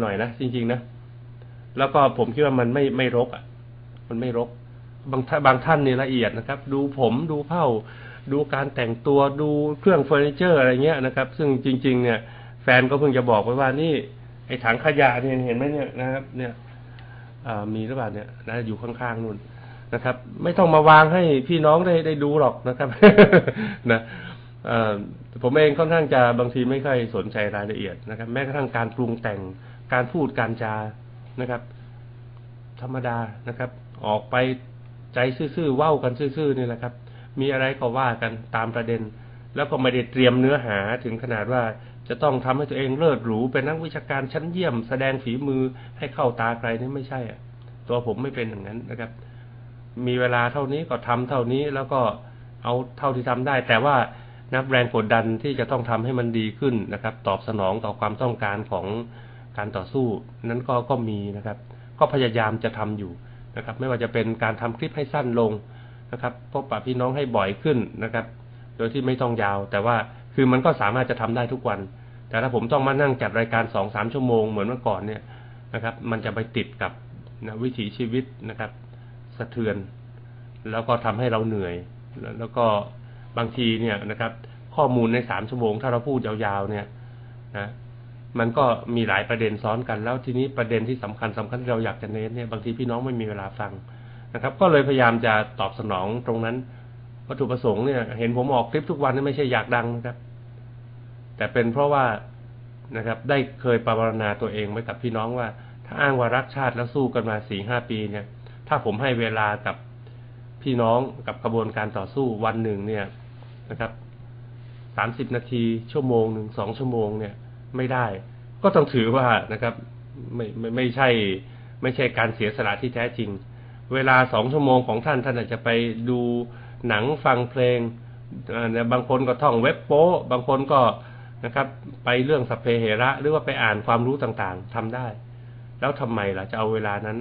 หน่อยนะจริงๆนะแล้วก็ผมคิดว่ามันไม่ไม่รกอะ มันไม่รก บางท่านบางท่านนี่ละเอียดนะครับ ดูผมดูเผ้า ดูการแต่งตัวดูเครื่องเฟอร์นิเจอร์อะไรเงี้ยนะครับ ซึ่งจริง ๆ เนี่ย แฟนก็เพิ่งจะบอกไปว่านี่ ไอ้ถังขยะเนี่ยเห็นไหมเนี่ยนะครับ เนี่ยมีหรือเปล่าเนี่ยนะอยู่ข้างๆนู่นนะครับ ไม่ต้องมาวางให้พี่น้องได้ได้ดูหรอกนะครับนะผมเองค่อนข้างจะบางทีไม่ค่อยสนใจรายละเอียดนะครับ แม้กระทั่งการปรุงแต่ง การพูดการจานะครับ ธรรมดานะครับ ออกไปใจซื่อๆเว้ากันซื่อๆนี่แหละครับ มีอะไรก็ว่ากันตามประเด็น แล้วก็ไม่ได้เตรียมเนื้อหาถึงขนาดว่าจะต้องทำให้ตัวเองเลิศหรูเป็นนักวิชาการชั้นเยี่ยม แสดงฝีมือให้เข้าตาใครนี่ไม่ใช่อะ ตัวผมไม่เป็นอย่างนั้นนะครับ มีเวลาเท่านี้ก็ทำเท่านี้แล้วก็เอาเท่าที่ทำได้ แต่ว่านับแรงกดดันที่จะต้องทำให้มันดีขึ้นนะครับ ตอบสนองต่อความต้องการของ การต่อสู้นั้นก็ก็มีนะครับ ก็พยายามจะทำอยู่นะครับ ไม่ว่าจะเป็นการทำคลิปให้สั้นลงนะครับพบปะพี่น้องให้บ่อยขึ้นนะครับ โดยที่ไม่ต้องยาว แต่ว่าคือมันก็สามารถจะทำได้ทุกวัน แต่ถ้าผมต้องมานั่งจัดรายการสองสามชั่วโมงเหมือนเมื่อก่อนเนี่ยนะครับ มันจะไปติดกับนะวิถีชีวิตนะครับ สะเทือน แล้วก็ทำให้เราเหนื่อย แล้วก็บางทีเนี่ยนะครับ ข้อมูลในสามชั่วโมง ถ้าเราพูดยาวๆเนี่ยนะ มันก็มีหลายประเด็นซ้อนกัน แล้วทีนี้ประเด็นที่สำคัญสำคัญที่เราอยากจะเน้นเนี่ยบางทีพี่น้องไม่มีเวลาฟังนะครับ ก็เลยพยายามจะตอบสนองตรงนั้น วัตถุประสงค์เนี่ย เห็นผมออกคลิปทุกวันนี่ไม่ใช่อยากดังนะครับ แต่เป็นเพราะว่านะครับ ได้เคยประวรณาตัวเองไว้กับพี่น้องว่า ถ้าอ้างว่ารักชาติแล้วสู้กันมาสี่ห้าปีเนี่ย ถ้าผมให้เวลากับพี่น้องกับกระบวนการต่อสู้วันหนึ่งเนี่ยนะครับสามสิบนาทีชั่วโมงหนึ่งสองชั่วโมงเนี่ย ไม่ได้ ก็ต้องถือว่านะครับไม่ไม่ไม่ใช่ ไม่ใช่การเสียสละที่แท้จริง เวลาสองชั่วโมงของท่านท่านอาจจะไปดูหนังฟังเพลงบางคนก็ท่องเว็บโป้บางคนก็นะครับ ไปเรื่องสัพเพเหระ หรือว่าไปอ่านความรู้ต่างๆทำได้ แล้วทำไมล่ะจะเอาเวลานั้น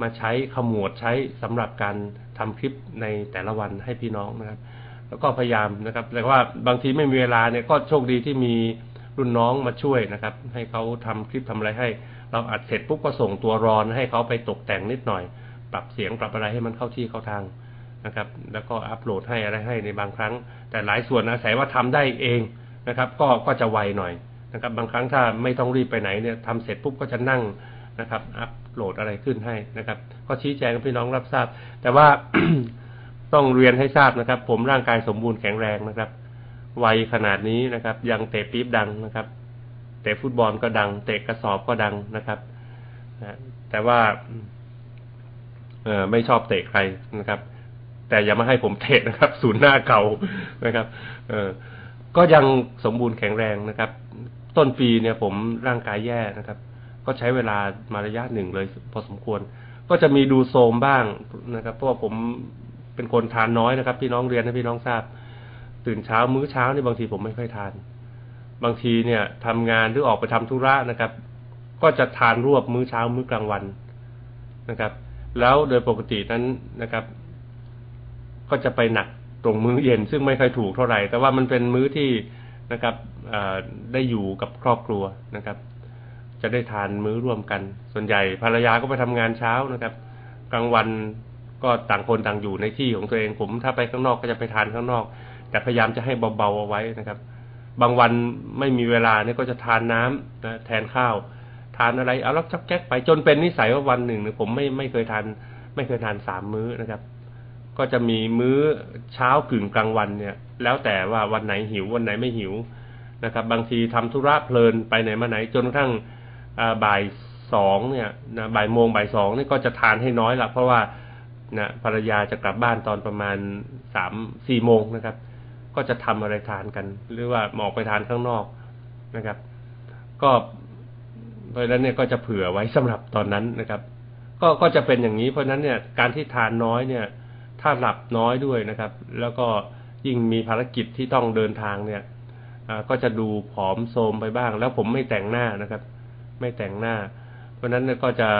มาใช้ขมวดใช้สำหรับการทำคลิปในแต่ละวันให้พี่น้องนะครับ แล้วก็พยายามนะครับแต่ว่าบางทีไม่มีเวลาเนี่ยก็โชคดีที่มี รุ่นน้องมาช่วยนะครับ ให้เขาทำคลิปทำอะไรให้ เราอัดเสร็จปุ๊บก็ส่งตัวรอนให้เขาไปตกแต่งนิดหน่อย ปรับเสียงปรับอะไรให้มันเข้าที่เข้าทางนะครับ แล้วก็อัปโหลดให้อะไรให้ในบางครั้ง แต่หลายส่วนอาศัยว่าทำได้เองนะครับ ก็ก็จะไวหน่อยนะครับ บางครั้งถ้าไม่ต้องรีบไปไหนเนี่ยทำเสร็จปุ๊บก็จะนั่งนะครับ อัปโหลดอะไรขึ้นให้นะครับ ก็ชี้แจงให้พี่น้องรับทราบ แต่ว่าต้องเรียนให้ทราบนะครับ ผมร่างกายสมบูรณ์แข็งแรงนะครับ วัยขนาดนี้นะครับ ยังเตะปี๊บดังนะครับ เตะฟุตบอลก็ดัง เตะกระสอบก็ดังนะครับนะแต่ว่าเออไม่ชอบเตะใครนะครับ แต่อย่ามาให้ผมเตะนะครับ ศูนย์หน้าเก่านะครับ เออก็ยังสมบูรณ์แข็งแรงนะครับ ต้นปีเนี่ยผมร่างกายแย่นะครับ ก็ใช้เวลามาระยะหนึ่งเลยพอสมควร ก็จะมีดูโซมบ้างนะครับ เพราะว่าผมเป็นคนทานน้อยนะครับ พี่น้องเรียนให้พี่น้องทราบ ตื่นเช้ามื้อเช้านี่บางทีผมไม่ค่อยทาน บางทีเนี่ยทำงานหรือออกไปทำธุระนะครับ ก็จะทานรวบมื้อเช้ามื้อกลางวันนะครับ แล้วโดยปกตินั้นนะครับ ก็จะไปหนักตรงมื้อเย็น ซึ่งไม่ค่อยถูกเท่าไหร่ แต่ว่ามันเป็นมื้อที่นะครับได้อยู่กับครอบครัวนะครับ จะได้ทานมื้อร่วมกัน ส่วนใหญ่ภรรยาก็ไปทำงานเช้านะครับ กลางวันก็ต่างคนต่างอยู่ในที่ของตัวเองผมถ้าไปข้างนอกก็จะไปทานข้างนอก แต่พยายามจะให้เบาๆเอาไว้นะครับ บางวันไม่มีเวลาเนี่ยก็จะทานน้ำนะแทนข้าว ทานอะไรเอาลักจักแก๊กไปจนเป็นนิสัยว่าวันหนึ่งเนี่ยผมไม่ไม่เคยทาน ไม่เคยทานสามมื้อนะครับ ก็จะมีมื้อเช้ากึ่งกลางวันเนี่ย แล้วแต่ว่าวันไหนหิววันไหนไม่หิวนะครับ บางทีทำธุระเพลินไปไหนมาไหนจนกระทั่งบ่ายสองเนี่ยนะบ่ายโมงบ่ายสองนี่ก็จะทานให้น้อยละเพราะว่านะภรรยาจะกลับบ้านตอนประมาณสามสี่โมงนะครับ ก็จะทำอะไรทานกัน หรือว่าหมอกไปทานข้างนอกนะครับ ก็เพราะฉะนั้นเนี่ยก็จะเผื่อไว้สำหรับตอนนั้นนะครับ ก็ก็จะเป็นอย่างนี้ เพราะฉะนั้นเนี่ยการที่ทานน้อยเนี่ย ถ้าหลับน้อยด้วยนะครับ แล้วก็ยิ่งมีภารกิจที่ต้องเดินทางเนี่ยก็จะดูผอมโทมไปบ้าง แล้วผมไม่แต่งหน้านะครับ ไม่แต่งหน้า เพราะฉะนั้นก็จะ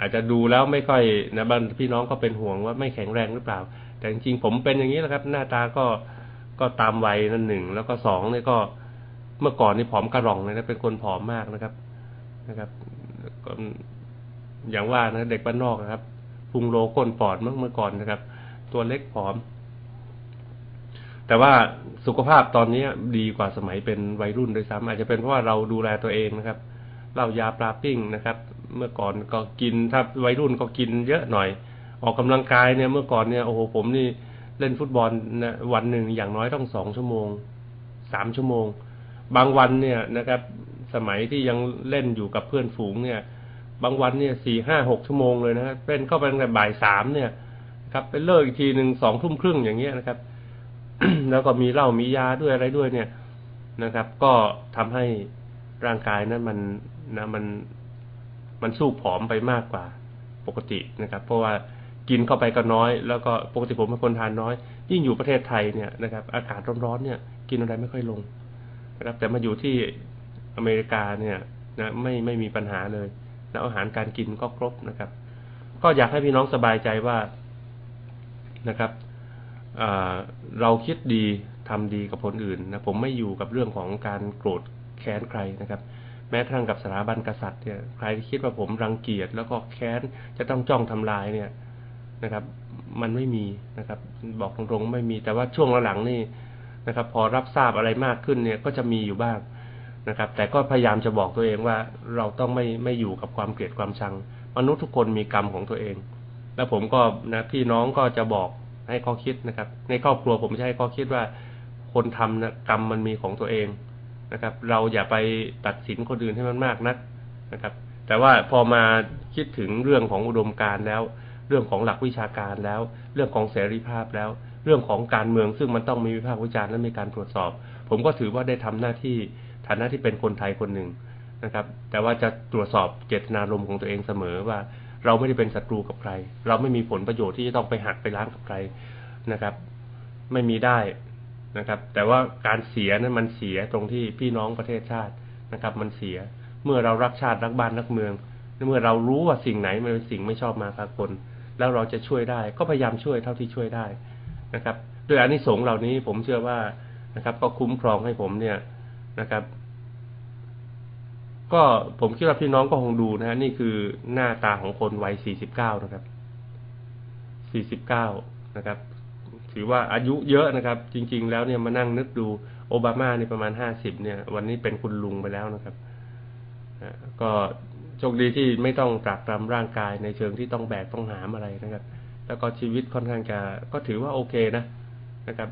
อาจจะดูแล้วไม่ค่อยนะบางพี่น้องก็เป็นห่วงว่าไม่แข็งแรงหรือเปล่า แต่จริงๆผมเป็นอย่างนี้แหละครับ หน้าตาก็ ก็ตามวัยนั่นหนึ่งแล้วก็สองเนี่ยก็เมื่อก่อนนี่ผอมกระรองเลยนะเป็นคนผอมมากนะครับนะครับอย่างว่านะเด็กบ้านนอกนะครับพุงโลก้นปอดเมื่อเมื่อก่อนนะครับ ตัวเล็กผอม แต่ว่าสุขภาพตอนนี้ดีกว่าสมัยเป็นวัยรุ่นโดยซ้ำอาจจะเป็นเพราะว่าเราดูแลตัวเองนะครับเหล้ายาปลาปิ้งนะครับ เมื่อก่อนก็กินถ้าวัยรุ่นก็กินเยอะหน่อย ออกกำลังกายเนี่ยเมื่อก่อนเนี่ยโอ้โหผมนี่ เล่นฟุตบอลนะวันหนึ่งอย่างน้อยต้องสองชั่วโมงสามชั่วโมง บางวันเนี่ยนะครับ สมัยที่ยังเล่นอยู่กับเพื่อนฝูงเนี่ย บางวันเนี่ยสี่ห้าหกชั่วโมงเลยนะครับเป็นเข้าไปตั้งแต่บ่ายสามเนี่ยครับไปเลิกอีกทีหนึ่งสองทุ่มครึ่งอย่างเงี้ยนะครับ แล้วก็มีเหล้ามียาด้วยอะไรด้วยเนี่ยนะครับ ก็ทำให้ร่างกายนั้นมันนะมันมันสู้ผอมไปมากกว่าปกตินะครับ เพราะว่า กินเข้าไปก็น้อย แล้วก็ปกติผมเป็นคนทานน้อย ยิ่งอยู่ประเทศไทยเนี่ยนะครับ อากาศร้อนๆเนี่ย กินอะไรไม่ค่อยลงนะครับ แต่มาอยู่ที่อเมริกาเนี่ยนะไม่ไม่มีปัญหาเลยแล้วอาหารการกินก็ครบนะครับ ก็อยากให้พี่น้องสบายใจว่านะครับเราคิดดีทำดีกับคนอื่นนะผมไม่อยู่กับเรื่องของการโกรธแค้นใครนะครับ แม้กระทั่งกับสถาบันกษัตริย์เนี่ยใครที่คิดว่าผมรังเกียจแล้วก็แค้นจะต้องจ้องทำลายเนี่ย นะครับ มันไม่มีนะครับ บอกตรงๆไม่มีแต่ว่าช่วงหลังนี่นะครับ พอรับทราบอะไรมากขึ้นเนี่ยก็จะมีอยู่บ้างนะครับ แต่ก็พยายามจะบอกตัวเองว่าเราต้องไม่ไม่อยู่กับความเกลียดความชัง มนุษย์ทุกคนมีกรรมของตัวเอง แล้วผมก็นะพี่น้องก็จะบอกให้ข้อคิดนะครับ ในครอบครัวผมจะให้ข้อคิดว่าคนทำนะกรรมมันมีของตัวเองนะครับ เราอย่าไปตัดสินคนอื่นให้มันมากนักนะครับ แต่ว่าพอมาคิดถึงเรื่องของอุดมการแล้ว เรื่องของหลักวิชาการแล้ว เรื่องของเสรีภาพแล้ว เรื่องของการเมืองซึ่งมันต้องมีวิพากษ์วิจารณ์และมีการตรวจสอบ ผมก็ถือว่าได้ทำหน้าที่ฐานะที่เป็นคนไทยคนหนึ่งนะครับ แต่ว่าจะตรวจสอบเจตนารมณ์ของตัวเองเสมอว่า เราไม่ได้เป็นศัตรูกับใคร เราไม่มีผลประโยชน์ที่จะต้องไปหักไปล้างกับใครนะครับ ไม่มีได้นะครับ แต่ว่าการเสียนั้นมันเสียตรงที่พี่น้องประเทศชาตินะครับ มันเสียเมื่อเรารักชาติรักบ้านรักเมือง เมื่อเรารู้ว่าสิ่งไหนมันเป็นสิ่งไม่ชอบมาพากล แล้วเราจะช่วยได้ ก็พยายามช่วยเท่าที่ช่วยได้นะครับด้วยอานิสงส์เหล่านี้ผมเชื่อว่านะครับ ก็คุ้มครองให้ผมเนี่ยนะครับ ก็ผมคิดว่าพี่น้องก็คงดูนะฮะนี่คือหน้าตาของคนวัย49นะครับ49นะครับ ถือว่าอายุเยอะนะครับ จริง ๆ แล้วเนี่ยมานั่งนึกดูโอบามานี่ประมาณ50เนี่ย วันนี้เป็นคุณลุงไปแล้วนะครับก็ โชคดีที่ไม่ต้องตรากตรำร่างกายในเชิงที่ต้องแบกต้องหามอะไรนะครับ แล้วก็ชีวิตค่อนข้างจะก็ถือว่าโอเคนะนะครับ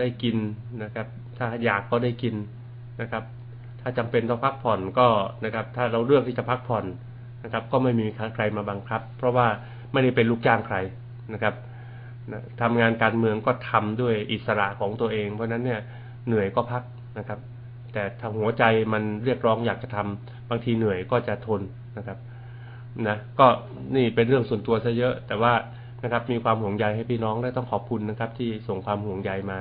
ได้กินนะครับ ถ้าอยากก็ได้กินนะครับ ถ้าจำเป็นต้องพักผ่อนก็นะครับ ถ้าเราเลือกที่จะพักผ่อนนะครับ ก็ไม่มีใครมาบังคับ เพราะว่าไม่ได้เป็นลูกจ้างใครนะครับทำงานการเมืองก็ทำด้วยอิสระของตัวเอง เพราะนั้นเนี่ยเหนื่อยก็พักนะครับ แต่ทางหัวใจมันเรียกร้องอยากจะทำบางทีเหนื่อยก็จะทนนะครับนะก็นี่เป็นเรื่องส่วนตัวซะเยอะ แต่ว่านะครับ มีความห่วงใยให้พี่น้องและต้องขอบคุณนะครับ ที่ส่งความห่วงใยมา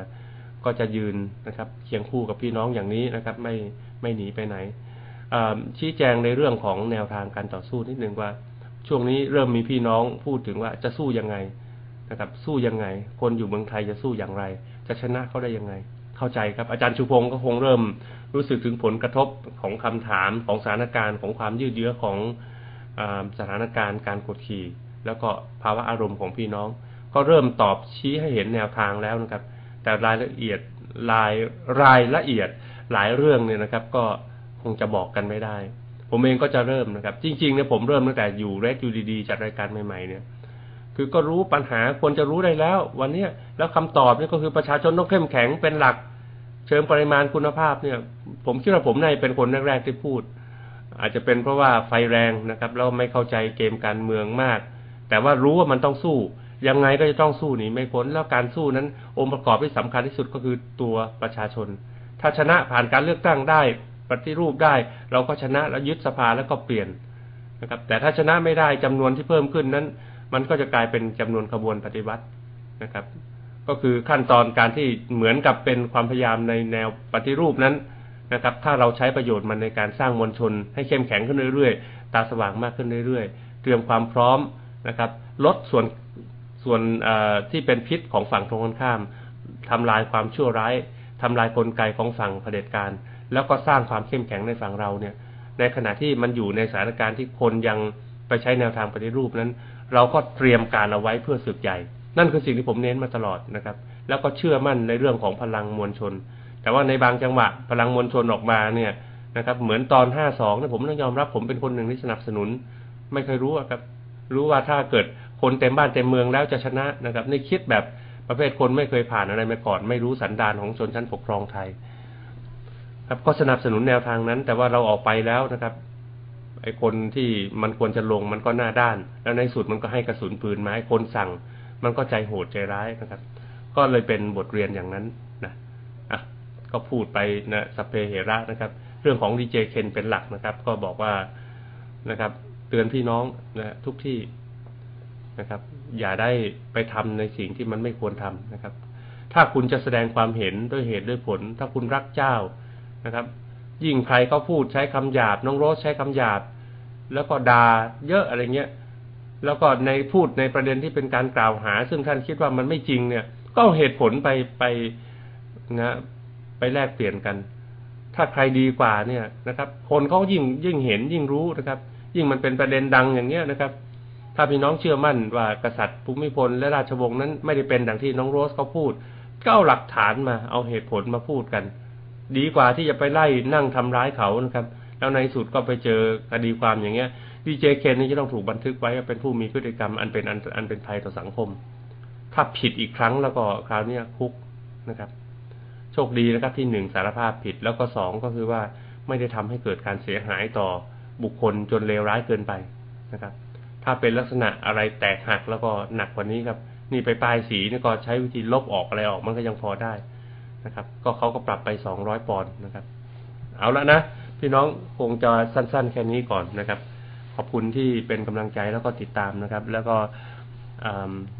ก็จะยืนนะครับเคียงคู่กับพี่น้องอย่างนี้นะครับ ไม่ไม่หนีไปไหนชี้แจงในเรื่องของแนวทางการต่อสู้นิดนึงว่า ช่วงนี้เริ่มมีพี่น้องพูดถึงว่าจะสู้ยังไงนะครับ สู้ยังไง คนอยู่เมืองไทยจะสู้อย่างไร จะชนะเขาได้ยังไง เข้าใจครับอาจารย์ชูพงศ์ก็คงเริ่มรู้สึกถึงผลกระทบของคำถามของสถานการณ์ของความยืดเยื้อของอสถานการณ์การกดขี่ แล้วก็ภาวะอารมณ์ของพี่น้อง ก็เริ่มตอบชี้ให้เห็นแนวทางแล้วนะครับ แต่รายละเอียดรายรายละเอียดหลายเรื่องเนี่ยนะครับ ก็คงจะบอกกันไม่ได้ ผมเองก็จะเริ่มนะครับ จริงๆเนี่ยผมเริ่มตั้งแต่อยู่เรดยูดีๆจัดรายการใหม่ๆเนี่ย คือก็รู้ปัญหาควรจะรู้ได้แล้ว วันเนี้ยแล้วคำตอบนี่ก็คือประชาชนต้องเข้มแข็งเป็นหลัก เชิงปริมาณคุณภาพเนี่ย ผมคิดว่าผมในเป็นคนแรกๆที่พูด อาจจะเป็นเพราะว่าไฟแรงนะครับแล้วไม่เข้าใจเกมการเมืองมาก แต่ว่ารู้ว่ามันต้องสู้ ยังไงก็จะต้องสู้หนีไม่พ้นแล้วการสู้นั้น องค์ประกอบที่สำคัญที่สุดก็คือตัวประชาชน ถ้าชนะผ่านการเลือกตั้งได้ปฏิรูปได้ เราก็ชนะแล้วยึดสภาแล้วก็เปลี่ยนนะครับ แต่ถ้าชนะไม่ได้จำนวนที่เพิ่มขึ้นนั้น มันก็จะกลายเป็นจำนวนขบวนปฏิวัตินะครับ ก็คือขั้นตอนการที่เหมือนกับเป็นความพยายามในแนวปฏิรูปนั้นนะครับ ถ้าเราใช้ประโยชน์มันในการสร้างมวลชน ให้เข้มแข็งขึ้นเรื่อยๆ ตาสว่างมากขึ้นเรื่อยๆ เตรียมความพร้อมนะครับ ลดส่วนส่วนที่เป็นพิษของฝั่งตรงกันข้ามทำลายความชั่วร้ายทำลายกลไกของฝั่งเผด็จการ แล้วก็สร้างความเข้มแข็งในฝั่งเราเนี่ย ในขณะที่มันอยู่ในสถานการณ์ที่คนยังไปใช้แนวทางปฏิรูปนั้น เราก็เตรียมการเอาไว้เพื่อศึกใหญ่นั่นคือสิ่งที่ผมเน้นมาตลอดนะครับ แล้วก็เชื่อมั่นในเรื่องของพลังมวลชน แต่ว่าในบางจังหวะพลังมวลชนออกมาเนี่ยนะครับ เหมือนตอน 52เนี่ยผมต้องยอมรับผมเป็นคนหนึ่งที่สนับสนุน ไม่เคยรู้อะครับ รู้ว่าถ้าเกิดคนเต็มบ้านเต็มเมืองแล้วจะชนะนะครับในคิดแบบประเภทคนไม่เคยผ่านอะไรมาก่อน ไม่รู้สันดานของชนชั้นปกครองไทย ครับก็สนับสนุนแนวทางนั้น แต่ว่าเราออกไปแล้วนะครับ ไอ้คนที่มันควรจะลงมันก็หน้าด้าน แล้วในสุดมันก็ให้กระสุนปืนมาให้คนสั่ง มันก็ใจโหดใจร้ายนะครับ ก็เลยเป็นบทเรียนอย่างนั้นนะอะก็พูดไปนะสเพเหระนะครับ เรื่องของดีเจเคนเป็นหลักนะครับ ก็บอกว่านะครับ เตือนพี่น้องนะทุกที่นะครับ อย่าได้ไปทำในสิ่งที่มันไม่ควรทำนะครับ ถ้าคุณจะแสดงความเห็นด้วยเหตุด้วยผล ถ้าคุณรักเจ้านะครับ ยิ่งใครก็พูดใช้คำหยาบ น้องโรสใช้คำหยาบ แล้วก็ด่าเยอะอะไรเงี้ยแล้วก็ในพูดในประเด็นที่เป็นการกล่าวหา ซึ่งท่านคิดว่ามันไม่จริงเนี่ย ก็เอาเหตุผลไปไปนะไปแลกเปลี่ยนกัน ถ้าใครดีกว่าเนี่ยนะครับ คนเขายิ่งยิ่งเห็นยิ่งรู้นะครับ ยิ่งมันเป็นประเด็นดังอย่างเนี้ยนะครับ ถ้าพี่น้องเชื่อมั่นว่ากษัตริย์ภูมิพลและราชวงศ์นั้นไม่ได้เป็นดังที่น้องโรสเขาพูดก็เอาหลักฐานมาเอาเหตุผลมาพูดกัน ดีกว่าที่จะไปไล่นั่งทำร้ายเขานะครับ แล้วในสุดก็ไปเจอคดีความอย่างเงี้ยดีเจเคนนี่จะต้องถูกบันทึกไว้ว่าเป็นผู้มีพฤติกรรมอันเป็นอันอันเป็นภัยต่อสังคม ถ้าผิดอีกครั้งแล้วก็คราวนี้คุกนะครับ โชคดีนะครับที่หนึ่งสารภาพผิดแล้วก็สองก็คือว่าไม่ได้ทำให้เกิดการเสียหายต่อบุคคลจนเลวร้ายเกินไปนะครับ ถ้าเป็นลักษณะอะไรแตกหักแล้วก็หนักกว่านี้ครับ นี่ไปป้ายสีนี่ก็ใช้วิธีลบออกอะไรออกมันก็ยังพอได้ นะครับ ก็เขาก็ปรับไปสองร้อยปอนด์นะครับ เอาละนะ พี่น้องคงจะสั้น ๆ แค่นี้ก่อนนะครับ ขอบคุณที่เป็นกำลังใจแล้วก็ติดตามนะครับ แล้วก็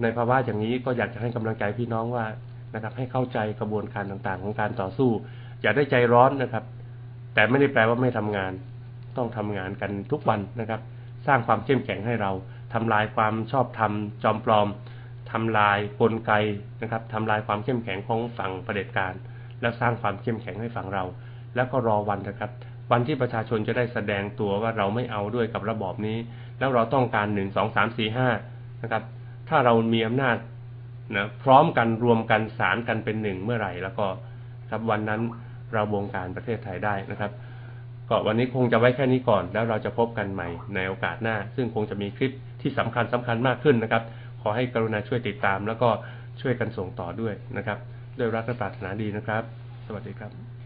ในภาวะอย่างนี้ก็อยากจะให้กำลังใจพี่น้องว่านะครับ ให้เข้าใจกระบวนการต่างๆ ของการต่อสู้ อย่าได้ใจร้อนนะครับ แต่ไม่ได้แปลว่าไม่ทำงาน ต้องทำงานกันทุกวันนะครับ สร้างความเข้มแข็งให้เราทำลายความชอบธรรมจอมปลอม ทำลายกลไกนะครับทำลายความเข้มแข็งของฝั่งเผด็จการ แล้วสร้างความเข้มแข็งให้ฝั่งเรา แล้วก็รอวันนะครับ วันที่ประชาชนจะได้แสดงตัวว่าเราไม่เอาด้วยกับระบอบนี้ แล้วเราต้องการหนึ่งสองสามสี่ห้านะครับ ถ้าเรามีอำนาจนะพร้อมกันรวมกันสารกันเป็นหนึ่งเมื่อไหร่ แล้วก็ครับวันนั้นเราบงการประเทศไทยได้นะครับก็วันนี้คงจะไว้แค่นี้ก่อน แล้วเราจะพบกันใหม่ในโอกาสหน้า ซึ่งคงจะมีคลิปที่สำคัญสำคัญมากขึ้นนะครับ ขอให้กรุณาช่วยติดตาม แล้วก็ช่วยกันส่งต่อด้วยนะครับ ด้วยรักและปรารถนาดีนะครับ สวัสดีครับ